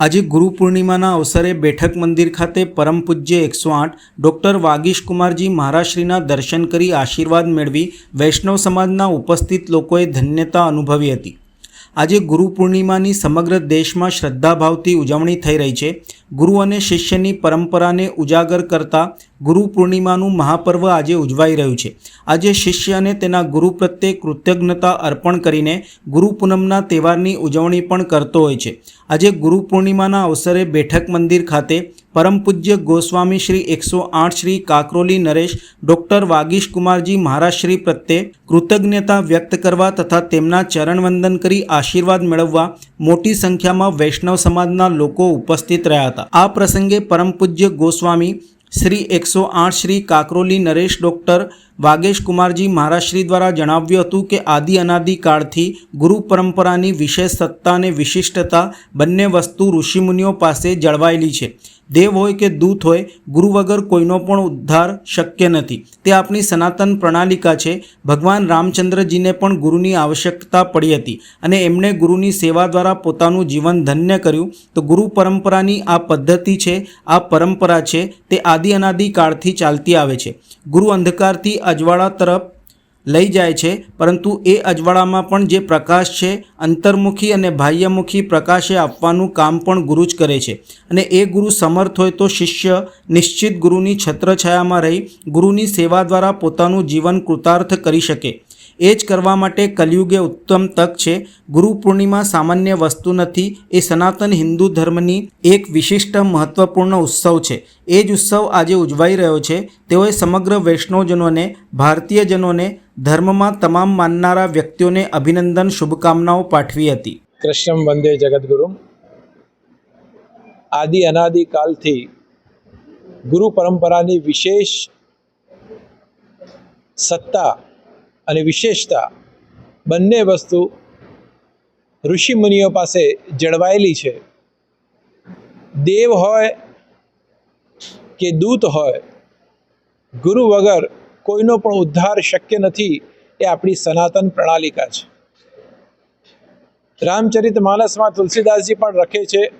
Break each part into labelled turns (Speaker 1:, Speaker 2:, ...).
Speaker 1: આજે ગુરુ પૂર્ણિમાના અવસરે બેઠક મંદિર ખાતે પરમ પૂજ્ય એકસો આઠ ડૉક્ટર વાગીશ કુમારજી મહારાશ્રીના દર્શન કરી આશીર્વાદ મેળવી વૈષ્ણવ સમાજના ઉપસ્થિત લોકોએ ધન્યતા અનુભવી હતી. આજે ગુરુ પૂર્ણિમાની સમગ્ર દેશમાં શ્રદ્ધાભાવથી ઉજવણી થઈ રહી છે. ગુરુ અને શિષ્યની પરંપરાને ઉજાગર કરતા ગુરુ પૂર્ણિમાનું મહાપર્વ આજે ઉજવાઈ રહ્યું છે. આજે શિષ્ય અને તેના ગુરુ પ્રત્યે કૃતજ્ઞતા અર્પણ કરીને ગુરુ પૂનમના તહેવારની ઉજવણી પણ કરતો હોય છે. આજે ગુરુ પૂર્ણિમાના અવસરે બેઠક મંદિર ખાતે પરમ પૂજ્ય ગોસ્વામી શ્રી એકસો આઠ શ્રી કાકરોલી નરેશ, ડૉક્ટર વાગીશ કુમારજી મહારાજ શ્રી પ્રત્યે કૃતજ્ઞતા વ્યક્ત કરવા તથા તેમના ચરણવંદન કરી આશીર્વાદ મેળવવા મોટી સંખ્યામાં વૈષ્ણવ સમાજના લોકો ઉપસ્થિત રહ્યા હતા. આ પ્રસંગે પરમ પૂજ્ય ગોસ્વામી શ્રી એકસો આઠ શ્રી કાકરોલી નરેશ ડૉક્ટર વાગેશ કુમારજી મહારાજશ્રી દ્વારા જણાવ્યું હતું કે આદિ અનાદિ કાળથી ગુરુ પરંપરાની વિશેષ સત્તા અને વિશિષ્ટતા બંને વસ્તુ ઋષિમુનિઓ પાસે જળવાયેલી છે. દેવ હોય કે દૂત હોય, ગુરુ વગર કોઈનો પણ ઉદ્ધાર શક્ય નથી. તે આપણી સનાતન પ્રણાલિકા છે. ભગવાન રામચંદ્રજીને પણ ગુરુની આવશ્યકતા પડી હતી અને એમણે ગુરુની સેવા દ્વારા પોતાનું જીવન ધન્ય કર્યું. તો ગુરુ પરંપરાની આ પદ્ધતિ છે, આ પરંપરા છે, તે આદિ અનાદિ કાળથી ચાલતી આવે છે. ગુરુ અંધકારથી અજવાળા તરફ લઈ જાય છે, પરંતુ એ અજવાળામાં પણ જે પ્રકાશ છે, અંતર્મુખી અને બાહ્યમુખી પ્રકાશે આપવાનું કામ પણ ગુરુ જ કરે છે. અને એ ગુરુ સમર્થ હોય તો શિષ્ય નિશ્ચિત ગુરુની છત્રછાયામાં રહી ગુરુની સેવા દ્વારા પોતાનું જીવન કૃતાર્થ કરી શકે. એ જ કરવા માટે કલિયુગે ઉત્તમ તક છે. ગુરુ પૂર્ણિમા સામાન્ય વસ્તુ નથી. એ સનાતન હિન્દુ ધર્મની એક વિશિષ્ટ મહત્વપૂર્ણ ઉત્સવ છે. એ જ ઉત્સવ આજે ઉજવાઈ રહ્યો છે. તેઓએ સમગ્ર વૈષ્ણવજનોને, ભારતીયજનોને, ધર્મમાં તમામ માનનારા વ્યક્તિઓને અભિનંદન, શુભકામનાઓ પાઠવી હતી.
Speaker 2: કૃષ્ણમ વંદે જગદગુરુ. આદિ અનાદિ કાલથી ગુરુ પરંપરાની વિશેષ સત્તા અને વિશેષતા બંને વસ્તુ ઋષિ મુનિઓ પાસે જળવાયેલી છે. દેવ હોય કે દૂત હોય, ગુરુ વગર કોઈનો પણ ઉદ્ધાર શક્ય નથી એ આપણી સનાતન પ્રણાલિકા છે. રામચરિત માનસમાં તુલસીદાસજી પણ લખે છે,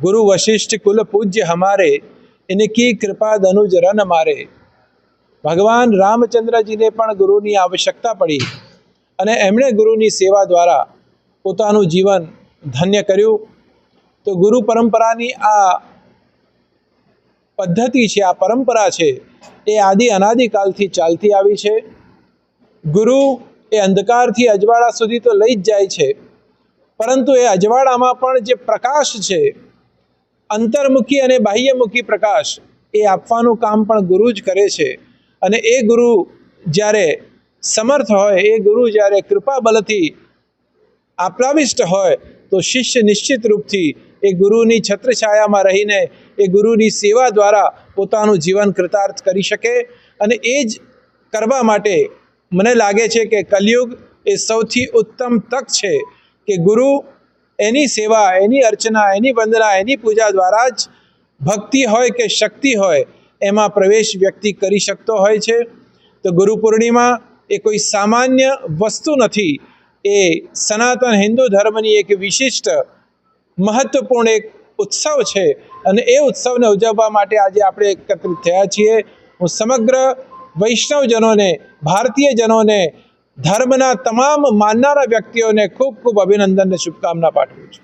Speaker 2: ગુરુ વશિષ્ઠ કુલ પૂજ્ય હમારે ઇનકી કૃપા દનુજ રન મારે ભગવાન રામચંદ્રજીને પણ ગુરુની આવશ્યકતા પડી અને એમણે ગુરુની સેવા દ્વારા પોતાનું જીવન ધન્ય કર્યું. તો ગુરુ પરંપરાની આ પદ્ધતિ છે, આ પરંપરા છે, એ આદિ અનાદિકાલથી ચાલતી આવી છે. ગુરુ એ અંધકારથી અજવાળા સુધી તો લઈ જ જાય છે, પરંતુ એ અજવાળામાં પણ જે પ્રકાશ છે, અંતર્મુખી અને બાહ્યમુખી પ્રકાશ, એ આપવાનું કામ પણ ગુરુ જ કરે છે. અને એ ગુરુ જ્યારે સમર્થ હોય, એ ગુરુ જ્યારે કૃપા બલથી આપ્રાવિષ્ટ હોય, તો શિષ્ય નિશ્ચિત રૂપથી એ ગુરુની છત્રછાયામાં રહીને એ ગુરુની સેવા દ્વારા પોતાનું જીવન કૃતાર્થ કરી શકે. અને એ જ કરવા માટે મને લાગે છે કે કલયુગ એ સૌથી ઉત્તમ તક છે કે ગુરુ એની સેવા, એની અર્ચના, એની વંદના, એની પૂજા દ્વારા જ ભક્તિ હોય કે શક્તિ હોય એમાં પ્રવેશ વ્યક્તિ કરી શકતો હોય છે. તો ગુરુ પૂર્ણિમા એ કોઈ સામાન્ય વસ્તુ નથી. એ સનાતન હિન્દુ ધર્મની એક વિશિષ્ટ મહત્વપૂર્ણ એક ઉત્સવ છે અને એ ઉત્સવને ઉજવવા માટે આજે આપણે એકત્રિત થયા છીએ. હું સમગ્ર વૈષ્ણવજનોને, ભારતીયજનોને, ધર્મના તમામ માનનારા વ્યક્તિઓને ખૂબ ખૂબ અભિનંદનને શુભકામના પાઠવું છું.